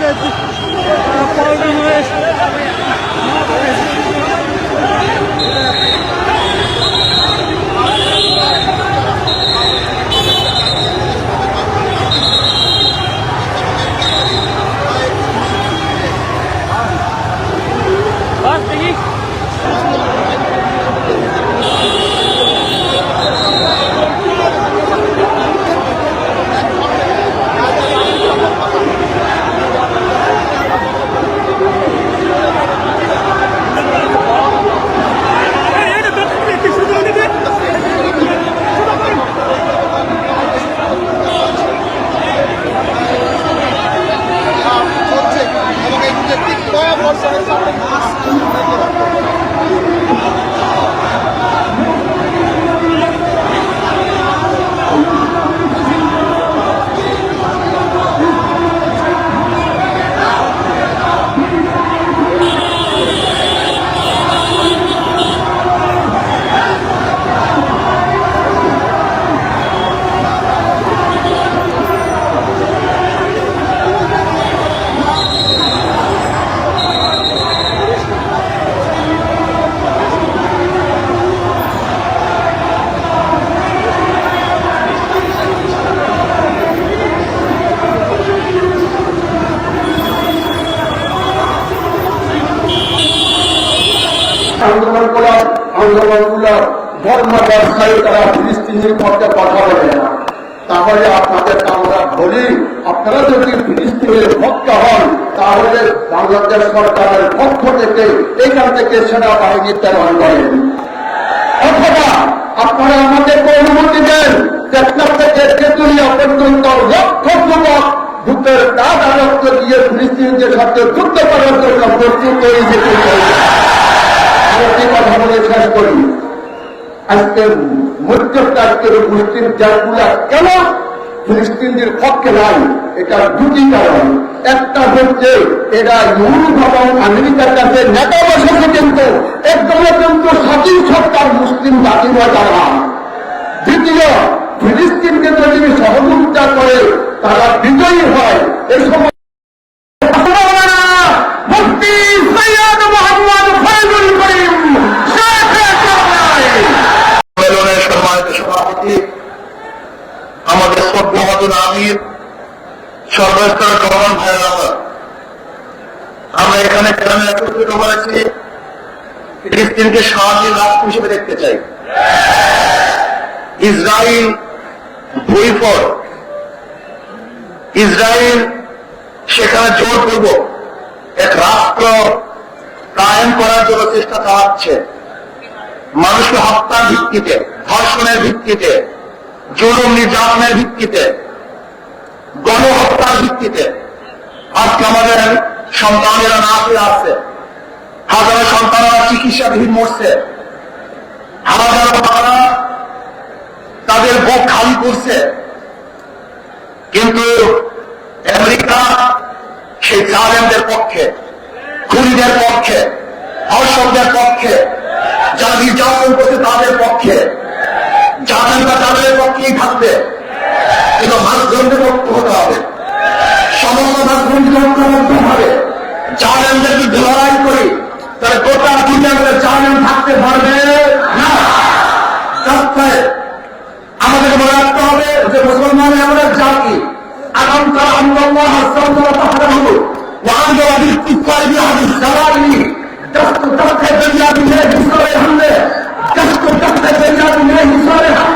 করতে করোনা আন্দোলন করার আন্দোলনগুলো ধর্ম ব্যবসায়ী তারা ফিলিস্তিনের পক্ষে কথা বলে না। তাহলে আপনাদের আমরা বলি, আপনারা যদি ফিলিস্তিনের ভক্ত হন, তাহলে বাংলাদেশ সরকারের পক্ষ থেকে এখান থেকে সেনাবাহিনী প্রেরণ করেন। অথবা আপনারা আমাদেরকে অনুমতি দেন টেকনাফ থেকে তেতুলিয়া পর্যন্ত লক্ষ যুবক যুদ্ধের কাজ আরক্ত দিয়ে ফিলিস্তিনদের সাথে যুদ্ধ করার জন্য প্রস্তুত হয়ে যেতে চাই আরেকটি কথা বলে শেষ করি আজকে মধ্যপ্রাচ্যের মুসলিম দেশগুলা কেন ফিলিস্তিনদের পক্ষে নাই? এটা দুটি কারণ। একটা হচ্ছে এরা ইউরোপ এবং আমেরিকার কাছে নেতা বসেছে কিন্তু একদমে কিন্তু স্বাধীন সরকার মুসলিম জাতির যারা দ্বিতীয়, ফিলিস্তিনকে যদি সহযোগিতা করে তারা বিজয়ী হয়, এই সময় সভাপতি আমাদের শ্রদ্ধাবাদুল আমির সর্বস্তর গভর্ন ভাইয়ের আমার আমরা এখানে কেন একত্রিত হয়েছি ফিলিস্তিনকে স্বাধীন রাষ্ট্র হিসেবে দেখতে চাই। ইসরায়েল ভুইফর ইসরায়েল সেখানে জোরপূর্বক এক রাষ্ট্র কায়েম করার জন্য চেষ্টা চালাচ্ছে। মানুষকে হত্যার ভিত্তিতে, ধর্ষণের ভিত্তিতে, জুলুম নির্যাতনের ভিত্তিতে, গণহত্যার ভিত্তিতে আজকে আমাদের সন্তানেরা না ফিরে আসছে হাজারো সন্তানরা চিকিৎসাধীন মরছে। হাজারো বাবা তাদের বুক খালি করছে। কিন্তু আমেরিকা সেই জালেমদের পক্ষে, খুনিদের পক্ষে, ধর্ষকদের পক্ষে যারা নির্যাতন করছে তাদের পক্ষে জানেন বা তাদের পক্ষেই থাকবে কিন্তু মাঝগ্রন্থের পক্ষ হতে হবে। সমস্ত মাঝগ্রন্থ ঐক্যবদ্ধ হবে। জানেনদের যদি লড়াই করি, তাহলে গোটা দুনিয়াতে को तख्त दरिया भी है हिस्सों हमने कष्ट को तख्त दरिया भी है हिस्सों हम